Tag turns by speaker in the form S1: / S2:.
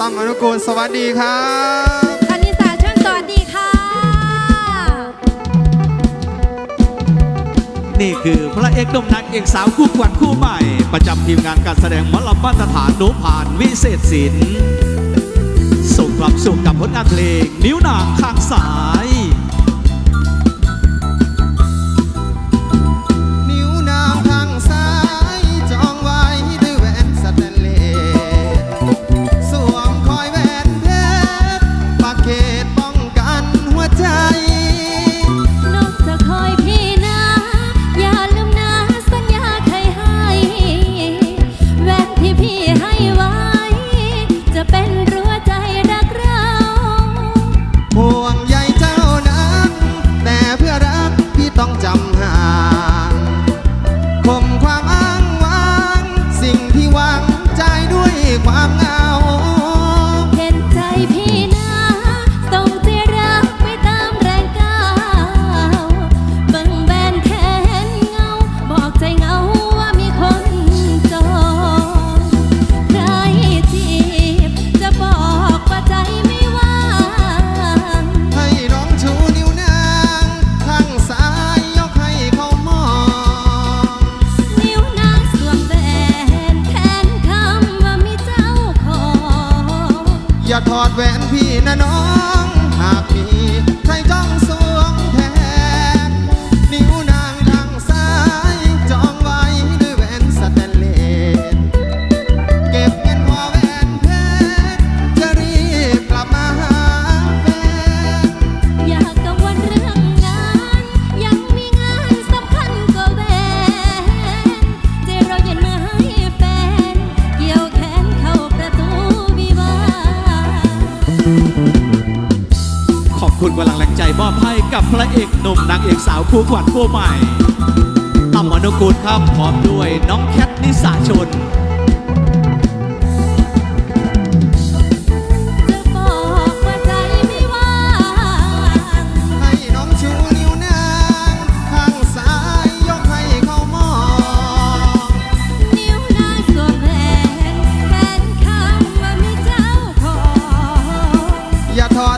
S1: ตั้มอนุกูลสวัสดีครับ
S2: คณิสาชนสวัสดีค่ะ
S3: นี่คือพระเอกหนุ่มนางเอกสาวคู่ขวัญคู่ใหม่ ประจำทีมงานการแสดงหมอลำมาตรฐานหนูผ่านวิเศษศิลป์ส่งความสุขกับผลงานเพลง นิ้วนางข้างสาย
S1: วงใย
S2: เจ้า
S1: นั้นแต่เพื่อรักพี่ต้องจำห่า ถอดแหวนพี่นะน้อง ขอบ
S2: คุ
S3: ณกำลังแรงใจมอบให้กับพระเอกหนุ่มนางเอกสาวคู่ขวัญคู่ใหม่ตั้มอนุกูลครับพร้อมด้วยน้องแคทนิสาชน Yeah.